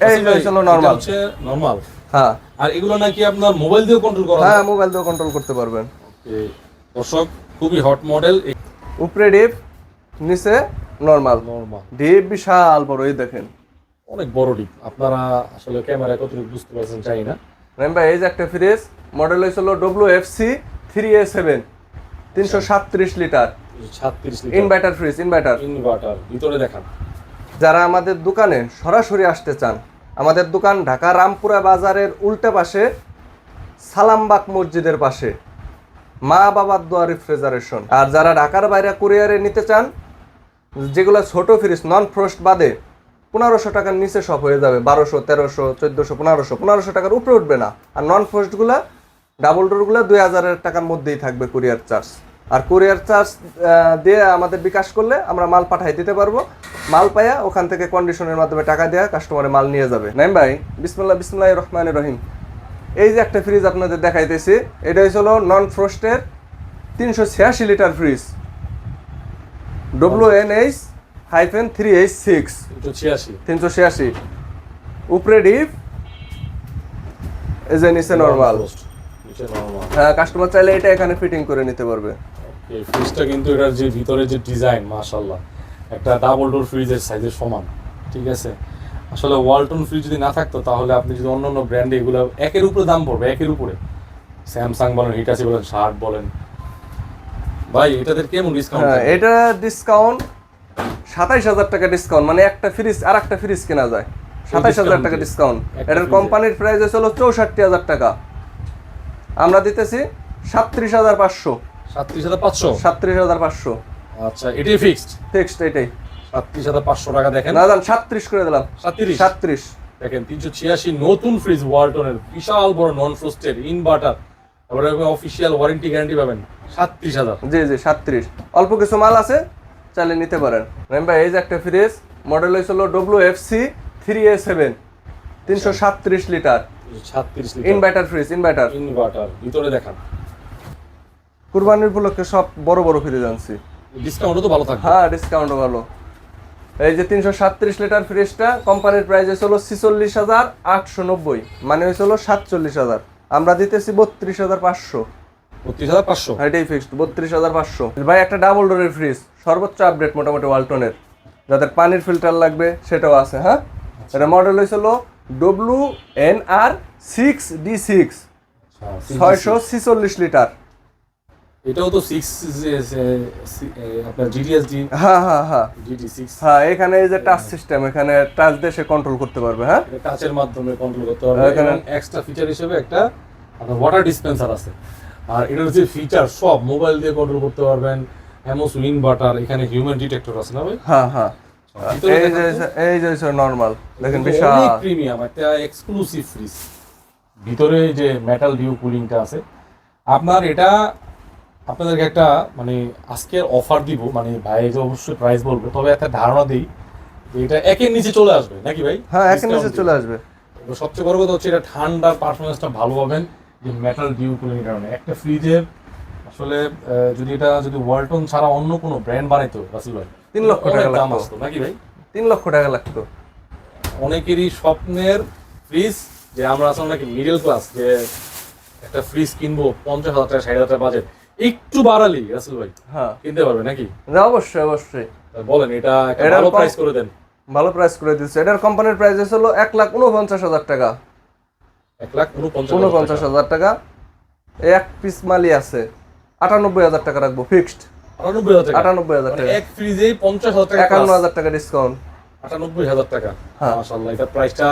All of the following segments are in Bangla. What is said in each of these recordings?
এই হলো নর্মাল হচ্ছে নরমাল হ্যাঁ। আর এগুলো নাকি আপনার মোবাইল দিয়ে কন্ট্রোল করা হ্যাঁ মোবাইল দিয়ে কন্ট্রোল করতে পারবেন। দর্শক খুবই হট মডেল উপরে ডিপ নিচে নর্মাল নরমাল ডিপ বিশাল বড় এই দেখেন। অনেক বড় ডিপ আপনারা আসলে ক্যামেরা কতটুকু বুঝতে পারছেন চাই না। রাইম ভাই এই যে একটা ফ্রিজ মডেল হয়েছিল W F C three A seven তিনশো সাতত্রিশ লিটার। ছাত্রিশ ইনভার্টার ফ্রিজ ইনভার্টার ইনভার্টার ভিতরে দেখান। যারা আমাদের দোকানে সরাসরি আসতে চান, আমাদের দোকান ঢাকা রামপুরা বাজারের উল্টা পাশে, সালামবাগ মসজিদের পাশে, মা বাবার দোয়া রেফ্রিজারেশন। আর যারা ঢাকার বাইরে কুরিয়ারে নিতে চান, যেগুলো ছোট ফ্রিজ নন ফ্রস্ট বাদে, পনেরোশো টাকার নিচে সব হয়ে যাবে। বারোশো, তেরোশো, চোদ্দোশো, পনেরোশো পনেরোশো টাকার উপরে উঠবে না। আর নন ফ্রস্টগুলো ডাবল ডোরগুলো দুই হাজারের টাকার মধ্যেই থাকবে কুরিয়ার চার্জ। আর কুরিয়ার চার্জ দিয়ে আমাদের বিকাশ করলে আমরা মাল পাঠাই দিতে পারব। মাল পাইয়া ওখান থেকে কন্ডিশনের মাধ্যমে টাকা দেওয়া কাস্টমারে মাল নিয়ে যাবে। নাইম ভাই বিসমুল্লাহ বিসমুল্লাহ রহমান রহিম। এই যে একটা ফ্রিজ আপনাদের দেখাইতেছি এটা হচ্ছে নন ফ্রস্টের তিনশো ছিয়াশি litre fridge W N H hyphen three H six তিনশো ছিয়াশি। উপরে ডিপ এই যে নিচে নরমাল হ্যাঁ কাস্টমার চাইলে এটা এখানে ফিটিং করে নিতে পারবে। এই ফ্রিজটা কিন্তু এটার যে ভিতরে যে ডিজাইন মাশাল্লাহ একটা ডাবল ডোর ফ্রিজের সাইজের সমান ঠিক আছে? আসলে ওয়ালটন ফ্রিজ যদি না থাকতো তাহলে আপনি যদি অন্য অন্য ব্র্যান্ডে এগুলো একের উপরে দাম পড়বে একের উপরে। স্যামসাং বলেন হিটাচি বলেন শার্ট বলেন। ভাই এটাদের কেমন ডিসকাউন্ট হ্যাঁ এটা ডিসকাউন্ট সাতাইশ হাজার টাকা ডিসকাউন্ট মানে একটা ফ্রিজ আর একটা ফ্রিজ কেনা যায়। সাতাইশ হাজার টাকা ডিসকাউন্ট এটার কোম্পানির প্রাইস হলো চৌষট্টি হাজার টাকা। আমরা দিতেছি সাতত্রিশ হাজার পাঁচশো। সাতত্রিশ হাজার পাঁচশো? সাতত্রিশ হাজার পাঁচশো। আচ্ছা এটাই ফিক্সড ফিক্সড এটাই। সাতত্রিশ হাজার পাঁচশো টাকা দেখেন। না দাম সাতত্রিশ করে দিলাম। সাতত্রিশ? সাতত্রিশ। দেখেন তিনশো ছিয়াশি নতুন ফ্রিজ ওয়ালটনের বিশাল বড় নন ফ্রোস্টেড ইনভার্টার তারপরে অফিসিয়াল ওয়ারেন্টি গ্যারান্টি পাবেন। সাতত্রিশ হাজার। জি জি সাতত্রিশ। অল্প কিছু মাল আছে চাইলে নিতে পারেন। ভাই এই যে একটা ফ্রিজ মডেল হয়েছিল W F C three A seven তিনশো সাতত্রিশ লিটার। সাতত্রিশ ইনভার্টার ফ্রিজ ইনভার্টার ইনভার্টার ভিতরে দেখান। কুরবানির উপলক্ষে সব বড় বড় ফ্রিজ আনছি। ডিসকাউন্টও তো ভালো থাকবে। হ্যাঁ ডিসকাউন্টও ভালো। এই যে তিনশো সাতত্রিশ লিটার ফ্রিজটা কোম্পানির প্রাইস হয়েছিল ছিচল্লিশ হাজার আটশো নব্বই মানে হয়েছিল সাতচল্লিশ হাজার। আমরা দিতেছি বত্রিশ হাজার পাঁচশো। বত্রিশ হাজার পাঁচশো? এটাই ফিক্সড বত্রিশ হাজার পাঁচশো। ভাই একটা ডাবল ডোরের ফ্রিজ সর্বোচ্চ আপডেট মোটামুটি ওয়ালটনের যাদের পানির ফিল্টার লাগবে সেটাও আছে হ্যাঁ? এটা মডেল হয়েছিল W N R six D six ছয়শো ছিচল্লিশ লিটার। এটাও তো সিক্স আপনার জিডিএসডি হ্যাঁ হ্যাঁ হ্যাঁ জিডি সিক্স হ্যাঁ এখানে এই যে টাচ সিস্টেম এখানে টাচ দিয়ে সে কন্ট্রোল করতে পারবে হ্যাঁ? টাচের মাধ্যমে কন্ট্রোল করতে পারবে। এখানে- এক্সট্রা ফিচার হিসেবে একটা আপনার ওয়াটার ডিসপেন্সার আছে। আর এটার যে ফিচার সব মোবাইল দিয়ে কন্ট্রোল করতে পারবেন। এমন ইনভার্টার এখানে হিউম্যান ডিটেক্টর আছে না ভাই? হ্যাঁ হ্যাঁ এই যে। এই যে নর্মাল দেখেন বিশাল। প্রিমিয়াম একটা এক্সক্লুসিভ ফ্রিজ ভিতরে যে মেটাল ডিউ কুলিংটা আছে। আপনার এটা আপনাদেরকে একটা মানে আজকের অফার দিব মানে ভাই যে অবশ্যই প্রাইস বলবে তবে একটা ধারণা দিই যে এটা একের নিচে চলে আসবে নাকি ভাই? হ্যাঁ একের নিচে চলে আসবে। তো সবচেয়ে বড় কথা হচ্ছে এটা ঠান্ডার পারফরমেন্সটা ভালো পাবেন যে মেটাল ডিউ কুলিং কারণে। একটা ফ্রিজের আসলে যদি এটা যদি ওয়ালটন ছাড়া অন্য কোনো ব্র্যান্ড বানাইতো রাসেল ভাই তিন লক্ষ টাকা দাম আসতো নাকি ভাই? তিন লক্ষ টাকা লাগতো। অনেকেরই স্বপ্নের ফ্রিজ যে আমরা আসলে নাকি মিডল ক্লাস যে একটা ফ্রিজ কিনবো পঞ্চাশ হাজার টাকা ষাট হাজার টাকা বাজেট একটু বাড়ালি রাসেল ভাই। হ্যাঁ। কিনতে পারবে নাকি? না, অবশ্যই অবশ্যই। বলেন এটা ভালো প্রাইস করে দেন। ভালো প্রাইস করে দিচ্ছে। এটার কোম্পানির প্রাইস হছিল এক লাখ উনপঞ্চাশ হাজার টাকা। এক লাখ উনপঞ্চাশ হাজার টাকা। এক পিস মালই আছে। আটানব্বই হাজার টাকা রাখব ফিক্সড আটানব্বই হাজার টাকা? মানে এক ফ্রিজে পঞ্চাশ হাজার টাকা একান্ন হাজার টাকা ডিসকাউন্ট আটানব্বই হাজার টাকা। হ্যাঁ। মাশাআল্লাহ এটা প্রাইসটা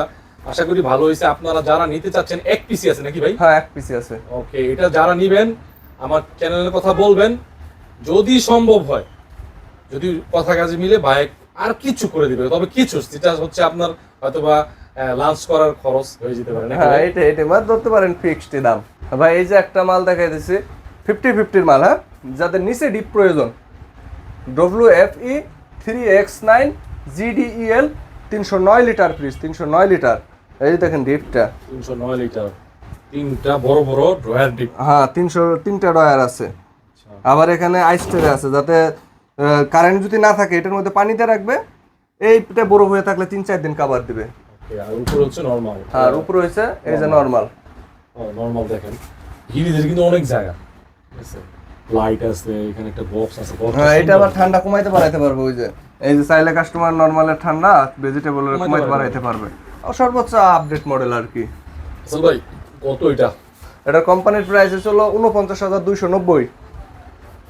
আশা করি ভালো হয়েছে। আপনারা যারা নিতে চাচ্ছেন এক পিসি আছে নাকি ভাই? হ্যাঁ এক পিসি আছে। ওকে এটা যারা নিবেন আমার চ্যানেলের কথা বলবেন যদি সম্ভব হয় যদি কথা কাজে মিলে বাইক আর কিছু করে দিবে তবে কিছু যেটা হচ্ছে আপনার হয়তোবা লাঞ্চ করার খরচ হয়ে যেতে পারে হ্যাঁ এটা এটা মাত্র ধরতে পারেন ফিক্সড দাম। ভাই এই যে একটা মাল দেখাই দিছি ফিফটি ফিফটির মাল হ্যাঁ? যাদের নিচে ডিপ প্রয়োজন W F E three X nine GDEL তিনশো নয় লিটার ফ্রিজ তিনশো নয় লিটার। এই দেখেন ডিপটা তিনশো নয় লিটার। তিনটা বড় বড় ড্রয়ার ডিপ। হ্যাঁ তিনশো তিনটা ডয়ার আছে। আবার এখানে আইস ট্রে আছে যাতে কারেন্ট যদি না থাকে এটার মধ্যে পানিতে রাখবে এইটা বরফ হয়ে থাকলে তিন চার দিন কাবার দিবে। আর উপরে হচ্ছে নর্মাল আর উপরে হয়েছে এই যে নর্মাল নর্মাল দেখেন। হিরিজের কিন্তু অনেক জায়গা। লাইট আছে? এখানে একটা বক্স আছে হ্যাঁ এটা আবার ঠান্ডা কমাইতে বাড়াইতে পারবে ওই যে। এই যে চাইলে কাস্টমার নর্মালের ঠান্ডা ভেজিটেবলের কমাইতে কমাইতে পারবে। বাড়াইতে পারবে। ও সর্বোচ্চ আপডেট মডেল আর কি। ভাই কত এটা? এটা কোম্পানির প্রাইস হলো উনপঞ্চাশ হাজার দুইশো নব্বই।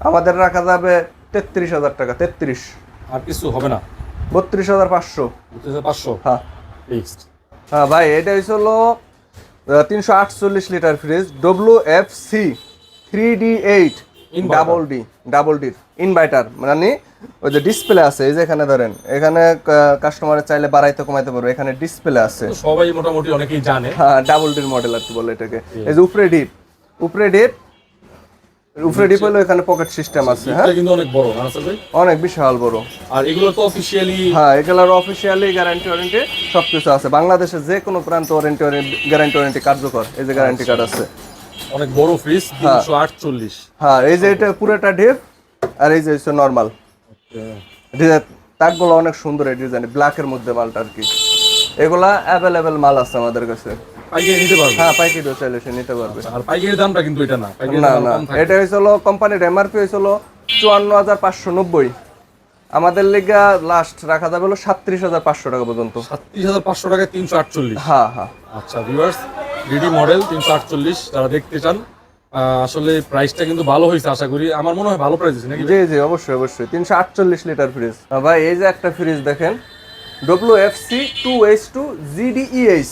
আমাদের রাখা যাবে তেত্রিশ হাজার টাকা তেত্রিশ। আর কিছু হবে না? বত্রিশ হাজার পাঁচশো। পাঁচশো? হ্যাঁ। ফিক্সড হ্যাঁ ভাই এটা হলো তিনশো আটচল্লিশ litre fridge W F C three D eight. Double D double ডির ইনভার্টার মানে ওই যে ডিসপ্লে আছে এই যে এখানে ধরেন এখানে কাস্টমারের চাইলে বাড়াইতে কমাইতে পারবে এখানে ডিসপ্লে আছে। সবাই মোটামুটি অনেকেই জানে। হ্যাঁ ডাবল ডির মডেল আর কি বলে এটাকে। এই যে উপরে ডিপ উপরে ডিপ উপরে ডিপ হলো এখানে পকেট সিস্টেম আছে হ্যাঁ? এটা কিন্তু অনেক বড় না আসল ভাই? অনেক বিশাল বড়। আর এগুলো তো অফিসিয়ালি হ্যাঁ এগুলোর অফিসিয়ালি গ্যারান্টি ওয়ারেন্টি সব কিছু আছে। বাংলাদেশের যে কোনো প্রান্ত ওয়ারেন্টি গ্যারান্টি ওয়ারেন্টি কার্যকর এই যে গ্যারান্টি কার্ড আছে। অনেক বড় ফ্রিজ তিনশো আটচল্লিশ। হ্যাঁ এই যে এটা পুরোটা ডিপ আর এই যে হচ্ছে নর্মাল তাকগুলো অনেক সুন্দর এই ডিজাইন ব্ল্যাকের মধ্যে মালটা আর কি। এগুলা অ্যাভেলেবেল মাল আছে আমাদের কাছে। পাইকারি নিতে পারবে? হ্যাঁ পাইকারিও চাইলে সে নিতে পারবে। আর পাইকারি দামটা কিন্তু এটা না। না না। এটা হয়েছিল কোম্পানির এমআরপি হয়েছিল চুয়ান্ন হাজার পাঁচশো নব্বই। আমাদের লিগা লাস্ট রাখা যাবে হলো সাতত্রিশ হাজার পাঁচশো টাকা পর্যন্ত। হাজার পাঁচশো টাকায় তিনশো আটচল্লিশ। হ্যাঁ হ্যাঁ। আচ্ছা ভিউয়ার্স ডিডি মডেল তিনশো আটচল্লিশ যারা দেখতে চান আসলে প্রাইসটা কিন্তু ভালো হয়েছে আশা করি। আমার মনে হয় ভালো প্রাইস নাকি জি জি অবশ্যই অবশ্যই। তিনশো আটচল্লিশ লিটার ফ্রিজ ভাই এই যে একটা ফ্রিজ দেখেন W F C two H two GDEH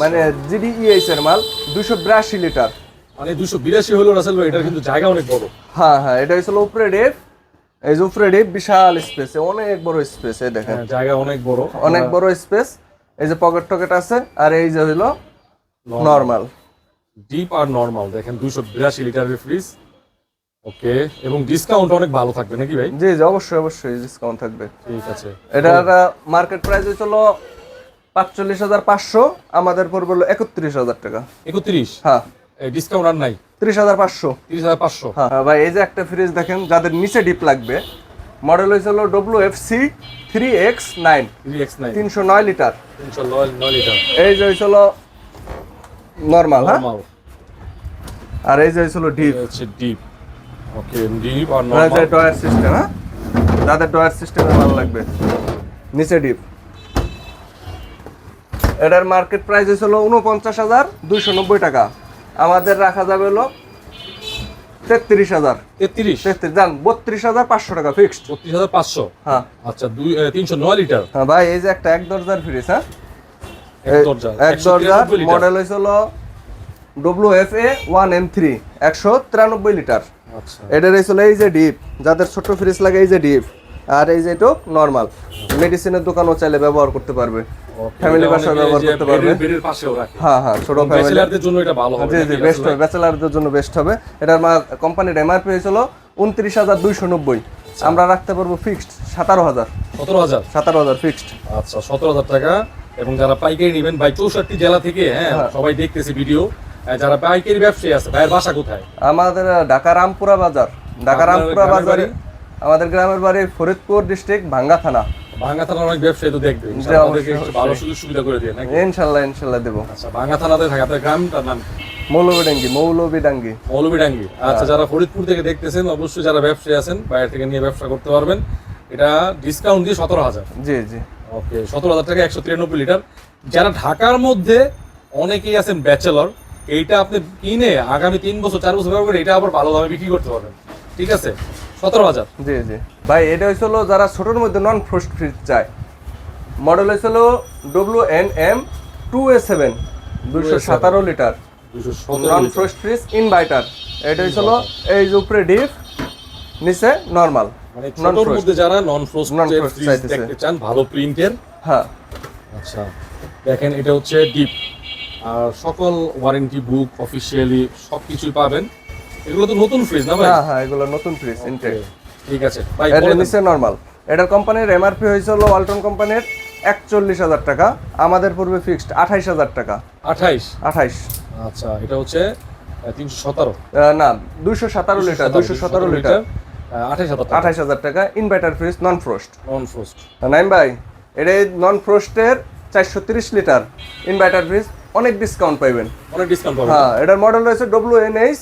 মানে জিডিইএইচ এর মাল দুশো বিরাশি লিটার। মানে দুশো বিরাশি হলো রাসেল ভাই এটার কিন্তু জায়গা অনেক বড়। হ্যাঁ হ্যাঁ এটা হয়েছিল উপরে ডিপ এই যে উপরে ডিপ বিশাল স্পেস অনেক বড় স্পেস এই দেখেন। হ্যাঁ, জায়গা অনেক বড়। অনেক বড় স্পেস এই যে পকেট টকেট আছে আর এই যে হইল নর্মাল ডিপ আর নর্মাল দেখেন দুশো বিরাশি লিটারের ফ্রিজ ওকে এবং ডিসকাউন্ট অনেক ভালো থাকবে নাকি ভাই? জি জি অবশ্যই অবশ্যই ডিসকাউন্ট থাকবে। ঠিক আছে। এটার মার্কেট প্রাইস হয়েছিল পাঁচচল্লিশ হাজার পাঁচশো আমাদের পড়বে হলো একত্রিশ হাজার টাকা। একত্রিশ? হ্যাঁ। ডিসকাউন্ট আর নাই? ত্রিশ হাজার পাঁচশো। তিরিশ হাজার পাঁচশো? হ্যাঁ ভাই এই যে একটা ফ্রিজ দেখেন যাদের নিচে ডিপ লাগবে মডেল হয়েছিল W F C three X nine three X nine তিনশো নয় লিটার। তিনশো নয় লিটার। এই যে হয়েছিল নর্মাল হ্যাঁ আর এই যে হয়েছিল ডিপ হচ্ছে ডিপ ওকে ডিপ আর নর্মাল ডয়ার সিস্টেম হ্যাঁ যাদের ডয়ার সিস্টেমে ভালো লাগবে। নিচে ডিপ এটার মার্কেট প্রাইস হয়েছিল উনপঞ্চাশ হাজার দুইশো নব্বই টাকা। আমাদের রাখা যাবে হলো তেত্রিশ হাজার। তেত্রিশ? তেত্রিশ যান বত্রিশ হাজার পাঁচশো টাকা ফিক্সড বত্রিশ হাজার পাঁচশো? হ্যাঁ। আচ্ছা দুই তিনশো নয় লিটার? হ্যাঁ ভাই এই যে একটা এক দরজার ফ্রিজ হ্যাঁ? এক দরজা মডেল হয়েছিল W F A one M three একশো তিরানব্বই লিটার। আচ্ছা। এটার হয়েছিল এই যে ডিপ যাদের ছোট ফ্রিজ লাগে এই যে ডিপ আর এই যে এটো নর্মাল মেডিসিনের দোকানও চাইলে ব্যবহার করতে পারবে। বাসায় ব্যবহার করতে পারবে। হ্যাঁ হ্যাঁ ছোট ফ্যামিলি জন্য এটা ভালো হবে জি জি বেস্ট হবে ব্যাচেলারদের জন্য বেস্ট হবে। এটার কোম্পানির এমআরপি হয়েছিল উনত্রিশ হাজার দুইশো নব্বই। আমরা রাখতে পারব ফিক্সড সাতারো হাজার। সতেরো হাজার? সাতারো হাজার ফিক্সড আচ্ছা সতেরো হাজার টাকা। এবং যারা পাইকারি নেবেন ভাই চৌষট্টি জেলা থেকে হ্যাঁ সবাই দেখতেছে ভিডিও। যারা পাইকারি ব্যবসায়ী আছে ভাইয়ের বাসা কোথায়? আমাদের ঢাকা রামপুরা বাজার। ঢাকা রামপুরা বাজারে আমাদের গ্রামের বাড়ি ফরিদপুর ডিস্ট্রিক্ট ভাঙ্গা থানা। ভাঙ্গা থানার অনেক ব্যবসায়ী তো দেখবে। জি, আপনাদেরকে অবশ্যই, একটু ভালো সুযোগ সুবিধা করে দিয়ে নাকি? ইনশাল্লাহ ইনশাল্লাহ দেবো। আচ্ছা ভাঙ্গা থানাতে থাকে। আপনার গ্রামটার নাম কি? মৌলবীডাঙ্গি মৌলবীডাঙ্গি আচ্ছা যারা ফরিদপুর থেকে দেখতেছেন অবশ্যই যারা ব্যবসায়ী আছেন বাইরে থেকে নিয়ে ব্যবসা করতে পারবেন। এটা ডিসকাউন্ট দিয়ে সতেরো হাজার। জি জি। ওকে সতেরো হাজার টাকা একশো তিরানব্বই লিটার। যারা ঢাকার মধ্যে অনেকেই আছেন ব্যাচেলর এইটা আপনি কিনে আগামী তিন বছর চার বছর ব্যবহার করে এটা আবার ভালো দামে বিক্রি করতে পারবেন। ঠিক আছে? সতেরো হাজার। জি জি। ভাই এটা হয়েছিল যারা ছোটোর মধ্যে নন ফ্রস্ট ফ্রিজ চায়। মডেল হয়েছিল W N M two A seven দুশো সাতারো litre. Non frost fridge inverter এটা হয়েছিল এই যে উপরে ডিপ নিচে নর্মাল মানে ছোটর মধ্যে যারা নন ফ্রোস্ট ফ্রিজ দেখতে চান ভালো প্রিন্টের হ্যাঁ। আচ্ছা দেখেন এটা হচ্ছে ডিপ আর সকল ওয়ারেন্টি বুক অফিসিয়ালি সব কিছুই পাবেন। এগুলো তো নতুন ফ্রিজ না ভাই? হ্যাঁ হ্যাঁ এগুলো নতুন ফ্রিজ ইনটেক ঠিক আছে। ভাই এটা। নিচে নর্মাল এটার কোম্পানির এমআরপি হয়েছিল ওয়ালটন কোম্পানির একচল্লিশ হাজার টাকা। আমাদের পূর্বে ফিক্সড আঠাইশ হাজার টাকা। আঠাইশ? আঠাইশ। আচ্ছা এটা হচ্ছে তিনশো সতেরো। না দুইশো সাতারো লিটার দুইশো সতেরো লিটার। আঠাইশ হাজার টাকা। Inverter fridge non frost non frost Naim ভাই এটা নন ফ্রস্টের চারশো তিরিশ লিটার ইনভার্টার ফ্রিজ অনেক ডিসকাউন্ট পাইবেন। অনেক ডিসকাউন্ট পাবেন। হ্যাঁ এটার মডেল রয়েছে W N H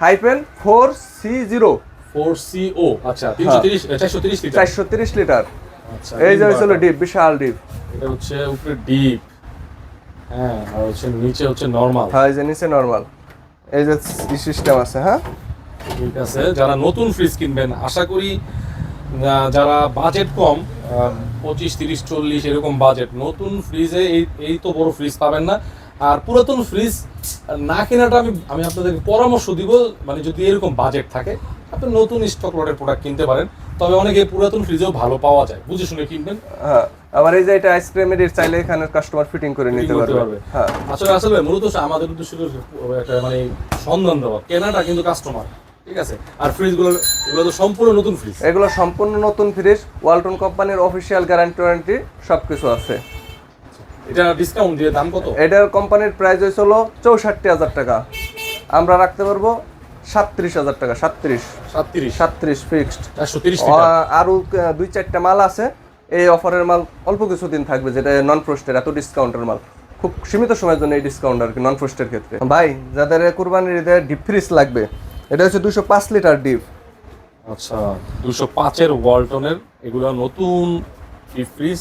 hyphen four C zero four C O আচ্ছা তিরিশ চারশো তিরিশ লিটার। আচ্ছা এই যে হয়েছিল ডিপ বিশাল ডিপ এটা হচ্ছে উপরে ডিপ হ্যাঁ আর হচ্ছে নিচে হচ্ছে নর্মাল হ্যাঁ এই যে নিচে নর্মাল এই যে সিস্টেম আছে হ্যাঁ? ঠিক আছে? যারা নতুন ফ্রিজ কিনবেন আশা করি যারা বাজেট কম পঁচিশ তিরিশ চল্লিশ এরকম বাজেট নতুন ফ্রিজে এই এই তো বড় ফ্রিজ পাবেন না। আর পুরাতন ফ্রিজ না কেনাটা আমি আমি আপনাদেরকে পরামর্শ দিব মানে যদি এরকম বাজেট থাকে আপনি নতুন স্টক লটের প্রোডাক্ট কিনতে পারেন। তবে অনেকে পুরাতন ফ্রিজেও ভালো পাওয়া যায় বুঝে শুনে কিনবেন। হ্যাঁ আবার এই যে এটা আইসক্রিমের চাইলে এখানে কাস্টমার ফিটিং করে নিতে পারবে। পারবে। হ্যাঁ। আসলে আসলে মূলত আমাদের উদ্দেশ্য একটা মানে সন্ধান দেওয়া কেনাটা কিন্তু কাস্টমার ঠিক আছে? আর ফ্রিজগুলো এগুলো তো সম্পূর্ণ নতুন ফ্রিজ এগুলো সম্পূর্ণ নতুন ফ্রিজ ওয়ালটন কোম্পানির অফিসিয়াল গ্যারান্টি ওয়ারেন্টি আছে। এটা ডিসকাউন্ট দিয়ে দাম কত? এটার কোম্পানির প্রাইস হয়েছিল চৌষট্টি হাজার টাকা। আমরা রাখতে পারব সাতত্রিশ হাজার টাকা ফিক্সড আরও দুই চারটা মাল আছে। এই অফারের মাল অল্প কিছুদিন থাকবে যেটা নন ফ্রোস্টের এত ডিসকাউন্টের মাল। খুব সীমিত সময়ের জন্য এই ডিসকাউন্ট আর কি নন ফ্রোস্টের ক্ষেত্রে। ভাই যাদের কুরবানির ঈদে ডিপ ফ্রিজ লাগবে এটা হচ্ছে দুশো পাঁচ লিটার ডিপ। আচ্ছা দুশো পাঁচের ওয়ালটনের এগুলো নতুন ফ্রিজ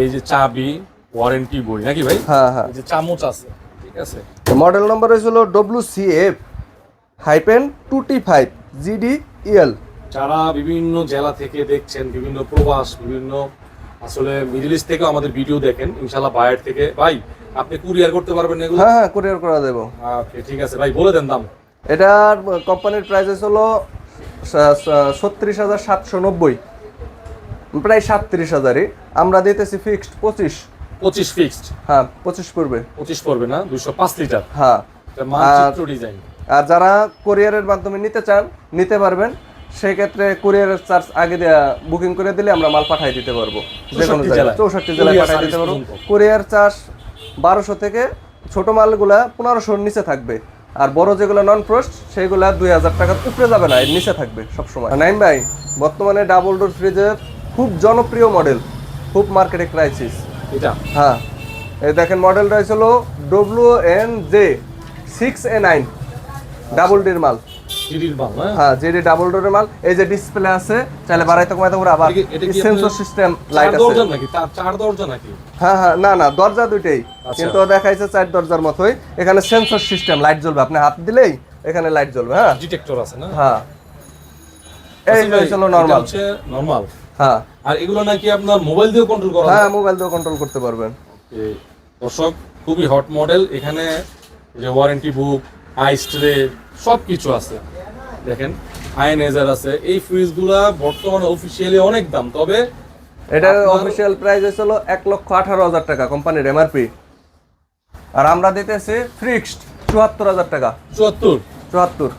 এই যে চাবি ওয়ারেন্টি বই নাকি ভাই? হ্যাঁ হ্যাঁ। যে চামচ আছে ঠিক আছে? মডেল নম্বর হয়েছিল W C F hyphen two T five GD EL যারা বিভিন্ন জেলা থেকে দেখছেন বিভিন্ন প্রবাস বিভিন্ন আসলে মিডল ইস্ট থেকেও আমাদের ভিডিও দেখেন ইনশাল্লাহ বাইরে থেকে। ভাই আপনি কুরিয়ার করতে পারবেন এগুলো? হ্যাঁ হ্যাঁ কুরিয়ার করে দেবো। ওকে ঠিক আছে। ভাই বলে দেন দাম। এটার কোম্পানির প্রাইস হলো ছত্রিশ হাজার সাতশো নব্বই। প্রায় সাতত্রিশ হাজারই। আমরা দিতেছি ফিক্সড পঁচিশ। পঁচিশ ফিক্সড হ্যাঁ পঁচিশ পড়বে। পঁচিশ পড়বে না দুশো পাঁচ লিটার হ্যাঁ। ডিজাইন আর যারা কোরিয়ারের মাধ্যমে নিতে চান নিতে পারবেন। সেই ক্ষেত্রে কুরিয়ারের চার্জ আগে দেওয়া বুকিং করে দিলে আমরা মাল পাঠাই দিতে পারব। যে কোনো জায়গায়। চৌষট্টি জেলায় পাঠাই দিতে পারব। কুরিয়ার চার্জ বারোশো থেকে ছোট মালগুলা পনেরোশোর নিচে থাকবে। আর বড় যেগুলো নন ফ্রস্ট সেগুলো দুই হাজার টাকার উপরে যাবে না এর নিচে থাকবে সবসময়। নাইম ভাই বর্তমানে ডাবল ডোর ফ্রিজের খুব জনপ্রিয় মডেল খুব মার্কেটে ক্রাইসিস এটা? হ্যাঁ। এই দেখেন মডেলটা হয়েছিল W N J six A nine double ডির মাল। হ্যাঁ? হ্যাঁ যেটি ডাবল ডোরের মাল এই যে ডিসপ্লে আছে চাইলে বাড়াইতে কমাইতে করে আবার সেন্সর সিস্টেম লাইট আছে। দরজা নাকি? চার দরজা নাকি? হ্যাঁ হ্যাঁ না না দরজা দুইটাই। আচ্ছা। কিন্তু দেখাইছে চার দরজার মতোই। এখানে সেন্সর সিস্টেম লাইট জ্বলবে। আপনি হাত দিলেই এখানে লাইট জ্বলবে হ্যাঁ? ডিটেক্টর আছে না? হ্যাঁ। এই আচ্ছা হয়েছিল হচ্ছে নরমাল হ্যাঁ। আর এগুলো নাকি আপনার মোবাইল দিয়ে কন্ট্রোল করা হ্যাঁ মোবাইল দিয়েও কন্ট্রোল করতে পারবেন। এই দর্শক খুবই হট মডেল এখানে যে ওয়ারেন্টি বুক আইস ট্রে সব কিছু আছে। দেখেন আয়নাইজার আছে এই ফ্রিজগুলা বর্তমানে অফিসিয়ালি অনেক দাম তবে এটার অফিসিয়াল প্রাইস হয়েছিল এক লক্ষ আঠারো হাজার টাকা কোম্পানির এমআরপি আর আমরা দিতেছি ফিক্সড চুয়াত্তর হাজার টাকা। চুয়াত্তর? চুয়াত্তর।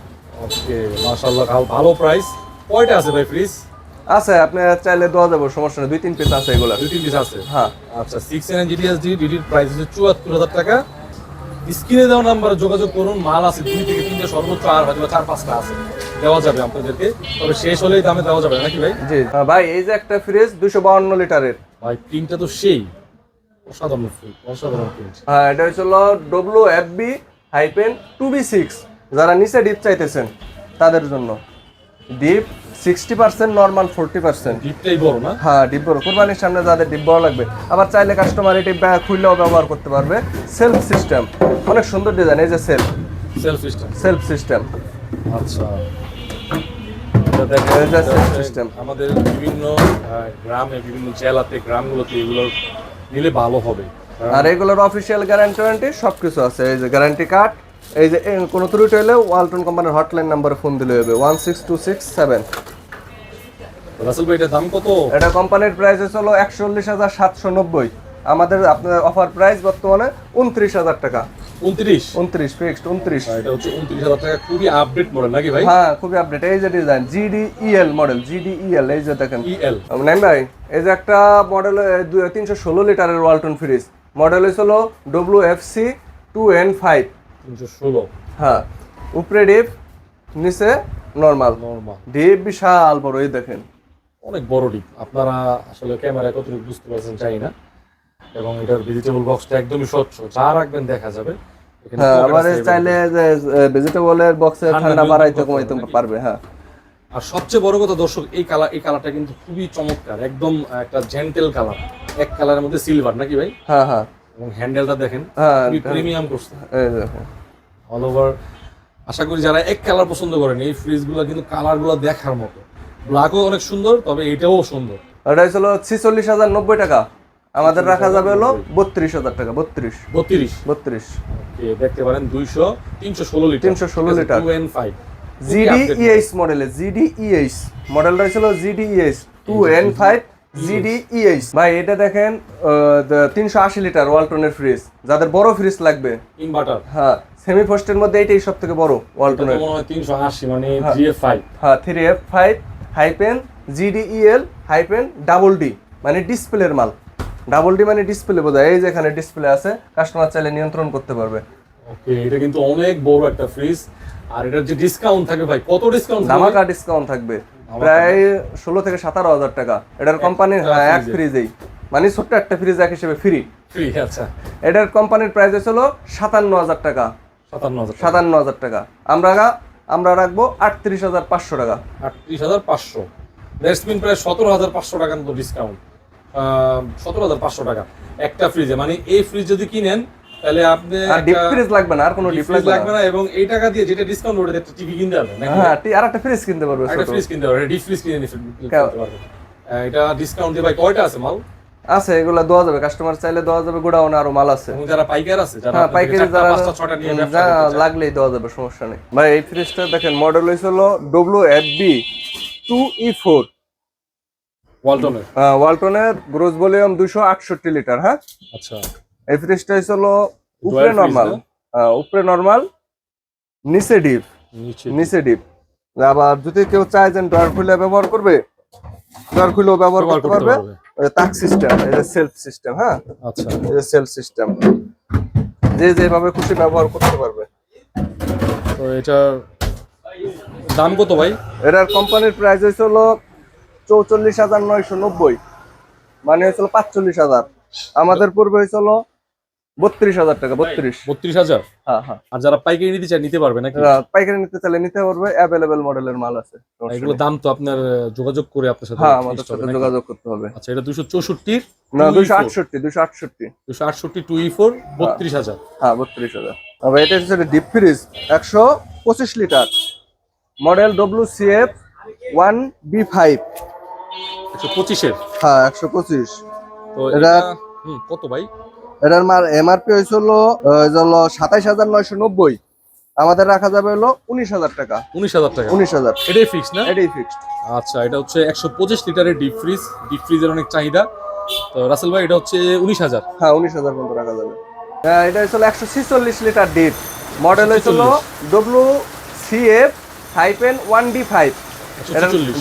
ওকে মাশাল্লাহ ভালো প্রাইস কয়টা আছে ভাই ফ্রিজ আছে আপনি চাইলে দেওয়া যাব সমস্যা নেই। দুই তিন পিস আছে এগুলা দুই তিন পিস আছে? হ্যাঁ। আচ্ছা সিক্স এন জিডিএসডি ডিডির প্রাইস হচ্ছে চুয়াত্তর হাজার টাকা। স্ক্রিনে দেওয়া নাম্বারে যোগাযোগ করুন মাল আছে দুই থেকে তিনটে সর্বোচ্চ আর হয়তো চার পাঁচটা আছে। দেওয়া যাবে আপনাদেরকে। তবে শেষ হলেই দামে দেওয়া যাবে নাকি ভাই? জি। ভাই এই যে একটা ফ্রিজ দুশো বাউন্ন লিটারের। ভাই প্রিন্টটা তো সেই। অসাধারণ অসাধারণ হ্যাঁ এটা হচ্ছিল F B hyphen two B six যারা নিচে ডিপ চাইতেছেন তাদের জন্য। Deep sixty percent normal forty percent ডিপটাই বড় না? হ্যাঁ ডিপ বড়। কোরবানির সামনে যাদের ডিপ বড় লাগবে আবার চাইলে কাস্টমার এটি খুললেও ব্যবহার করতে পারবে। সেলফ সিস্টেম অনেক সুন্দর ডিজাইন এই যে shelf shelf system shelf system আচ্ছা। আমাদের বিভিন্ন গ্রামে বিভিন্ন জেলাতে গ্রামগুলোতে এগুলো নিলে ভালো হবে। আর এগুলোর অফিসিয়াল গ্যারান্টি ওয়ারেন্টি সব কিছু আছে। এই যে গ্যারান্টি কার্ড এই যে কোনো ত্রুটি হলে ওয়ালটন কোম্পানির হটলাইন নাম্বারে ফোন দিলে হবে one six two six seven Rasel ভাই দাম কত? এটা কোম্পানির প্রাইস হলো একচল্লিশ হাজার সাতশো নব্বই। আমাদের আপনার অফার প্রাইস বর্তমানে উনত্রিশ হাজার টাকা। উনত্রিশ? উনত্রিশ ফিক্সড উনত্রিশ। এটা হচ্ছে উনত্রিশ হাজার টাকা খুবই আপডেট মডেল নাকি ভাই? হ্যাঁ খুবই আপডেট এই যে ডিজাইন জিডিইএল মডেল জিডিইএল এই যে দেখেন। ইএল ভাই এই যে একটা মডেল তিনশো ষোলো লিটারের Walton fridge model W F C two N five তিনশো ষোলো। হ্যাঁ উপরে ডিপ নিচে নর্মাল নর্মাল ডিপ বিশাল বড় এই দেখেন। অনেক বড় ডিপ আপনারা আসলে ক্যামেরায় কতটুকু বুঝতে পারছেন চাই না। এবং এটার ভেজিটেবল বক্সটা একদমই স্বচ্ছ। যা রাখবেন দেখা যাবে। হ্যাঁ আবার চাইলে যে ভেজিটেবলের বক্সে ঠান্ডা ঠান্ডা বাড়াইতে কমাইতে পারবে হ্যাঁ। আর সবচেয়ে বড় কথা দর্শক এই কালার এই কালারটা কিন্তু খুবই চমৎকার। একদম একটা জেন্টেল কালার এক কালারের মধ্যে সিলভার নাকি ভাই? হ্যাঁ হ্যাঁ। এবং হ্যান্ডেলটা দেখেন হ্যাঁ খুবই প্রিমিয়াম করছে। অল ওভার আশা করি যারা এক কালার পছন্দ করেন এই ফ্রিজ ফ্রিজগুলো কিন্তু কালার কালারগুলো দেখার মতো। ব্ল্যাকও অনেক সুন্দর তবে এটাও সুন্দর। হলো ছিচল্লিশ হাজার নব্বই টাকা। আমাদের রাখা যাবে হলো বত্রিশ হাজার টাকা বত্রিশ। বত্রিশ? বত্রিশ। দেখতে পারেন দুইশো তিনশো ষোলো litre. 316 litre. Two N five GD EH মডেলে জিডি ইএইচ মডেলটা ছিল GD EH two N five GD EH ভাই এটা দেখেন তিনশো আশি লিটার ওয়ালটনের ফ্রিজ যাদের বড় ফ্রিজ লাগবে। ইনভার্টার হ্যাঁ সেমি ফার্স্টের মধ্যে এইটাই সব থেকে বড় ওয়ালটনের তিনশো আশি মানে ফাইভ হ্যাঁ three F five hyphen GDEL hyphen double D মানে ডিসপ্লের মাল। ডাবল ডি মানে ডিসপ্লে বোঝায় এই যে এখানে ডিসপ্লে আছে কাস্টমার চাইলে নিয়ন্ত্রণ করতে পারবে। ওকে এটা কিন্তু অনেক বড় একটা ফ্রিজ। আর এটার যে ডিসকাউন্ট থাকে ভাই কত ডিসকাউন্ট ধামাকা ডিসকাউন্ট থাকবে প্রায় ষোলো থেকে সতেরো হাজার টাকা। এটার কোম্পানির হ্যাঁ এক ফ্রিজেই মানে ছোট্ট একটা ফ্রিজ এক হিসেবে ফ্রি ফ্রি আচ্ছা। এটার কোম্পানির প্রাইস হচ্ছিল সাতান্ন হাজার টাকা। সাতান্ন হাজার সাতান্ন হাজার টাকা। আমরা আমরা রাখব আটত্রিশ হাজার পাঁচশো টাকা। আটত্রিশ হাজার পাঁচশো। দ্যাটস প্রায় সতেরো হাজার পাঁচশো টাকার মতো ডিসকাউন্ট সতেরো হাজার পাঁচশো টাকা। একটা ফ্রিজে মানে এই ফ্রিজ যদি কিনেন তাহলে আপনি লাগবে না আর কোনো লাগবে না এবং এই টাকা দিয়ে যেটা ডিসকাউন্ট ওটা একটা টিভি কিনতে হ্যাঁ আর একটা ফ্রিজ কিনতে পারবে একটা ফ্রিজ কিনতে ডিফ্রিজ কিনে নিতে পারবে এটা ডিসকাউন্ট দিয়ে ভাই কয়টা আছে মাল? আছে এগুলা দেওয়া যাবে। কাস্টমার চাইলে দেওয়া যাবে গোডাউনে আরও মাল আছে। যারা পাইকার আছে যারা হ্যাঁ পাইকারি যারা পাঁচটা ছটা নিয়ে ব্যবসা যা করতে চায়। লাগলেই দেওয়া যাবে সমস্যা নেই। ভাই এই ফ্রিজটা দেখেন মডেল হয়েছিল W F B two E four ওয়ালটনের ওয়ালটনের গ্রোস ভলিউম দুশো আটষট্টি লিটার হ্যাঁ? আচ্ছা। এই ফ্রিজটা হয়েছিল উপরে নর্মাল উপরে নর্মাল নিচে ডিপ নিচে ডিপ আবার যদি কেউ চায় যে ডয়ার খুলে ব্যবহার করবে ব্যবহার করতে পারবে। তাক সিস্টেম যে সেলফ সিস্টেম হ্যাঁ? আচ্ছা। যে সেলফ সিস্টেম যে যেভাবে খুশি ব্যবহার করতে পারবে। তো এটার দাম কত ভাই? এটার কোম্পানির প্রাইস হয়েছিল চৌচল্লিশ হাজার নয়শো নব্বই। মানে হয়েছিল পাঁচচল্লিশ হাজার। আমাদের পূর্বে হয়েছিল বত্রিশ হাজার টাকা বত্রিশ। বত্রিশ হাজার? হ্যাঁ হ্যাঁ। আর যারা পাইকারি নিতে চায় নিতে পারবে নাকি? পাইকারি নিতে চাইলে নিতে পারবে অ্যাভেলেবেল মডেলের মাল আছে। এগুলো দাম তো আপনার যোগাযোগ করে আপনার সাথে হ্যাঁ আমাদের সাথে যোগাযোগ করতে হবে। আচ্ছা এটা দুশো চৌষট্টির না দুশো আটষট্টি দুশো আটষট্টি। দুশো আটষট্টি টু ই ফোর বত্রিশ হাজার। হ্যাঁ বত্রিশ হাজার। তবে এটা হচ্ছে ডিপ ফ্রিজ একশো পঁচিশ litre. Model W C F one B five একশো পঁচিশের? হ্যাঁ একশো পঁচিশ। তো এটা কত ভাই? এটার মার এমআরপি হয়েছিল হলো সাতাইশ হাজার নয়শো নব্বই। আমাদের রাখা যাবে হলো উনিশ হাজার টাকা। উনিশ হাজার টাকা। উনিশ হাজার। এটাই ফিক্স না? এটাই ফিক্সড আচ্ছা এটা হচ্ছে একশো পঁচিশ লিটারের ডিপ ফ্রিজ ডিপ ফ্রিজের অনেক চাহিদা। তো রাসেল ভাই এটা হচ্ছে উনিশ হাজার। হ্যাঁ উনিশ হাজার পর্যন্ত রাখা যাবে। হ্যাঁ এটা হয়েছিল একশো ছিচল্লিশ লিটার ডিপ মডেল হয়েছিল 146 W C F hyphen one D five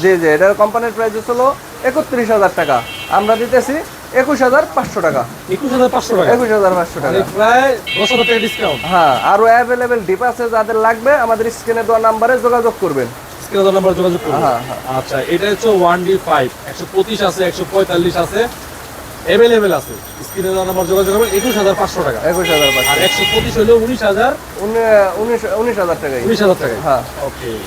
G G এটার কোম্পানির প্রাইস হচ্ছিল একত্রিশ হাজার টাকা। আমরা দিতেছি একুশ হাজার পাঁচশো টাকা। একুশ হাজার পাঁচশো টাকা? একুশ হাজার পাঁচশো টাকা। মানে প্রায় দশ হাজার টাকা ডিসকাউন্ট হ্যাঁ আরও অ্যাভেলেবেল ডিপ আছে যাদের লাগবে আমাদের স্ক্রিনে দেওয়া নাম্বারে যোগাযোগ করবেন। স্ক্রিনে নাম্বার যোগাযোগ করুন হ্যাঁ, হ্যাঁ। আচ্ছা এটা হচ্ছে ওয়ান ডি ফাইভ একশো পঁচিশ আছে একশো পঁয়তাল্লিশ আছে অ্যাভেলেবেল আছে। স্ক্রিনে নাম্বার যোগাযোগ করবেন একুশ হাজার পাঁচশো টাকা। একুশ হাজার আর একশো পঁচিশ হলো উনিশ হাজার? উনিশ হাজার টাকাই। উনিশ হাজার টাকা হ্যাঁ। ওকে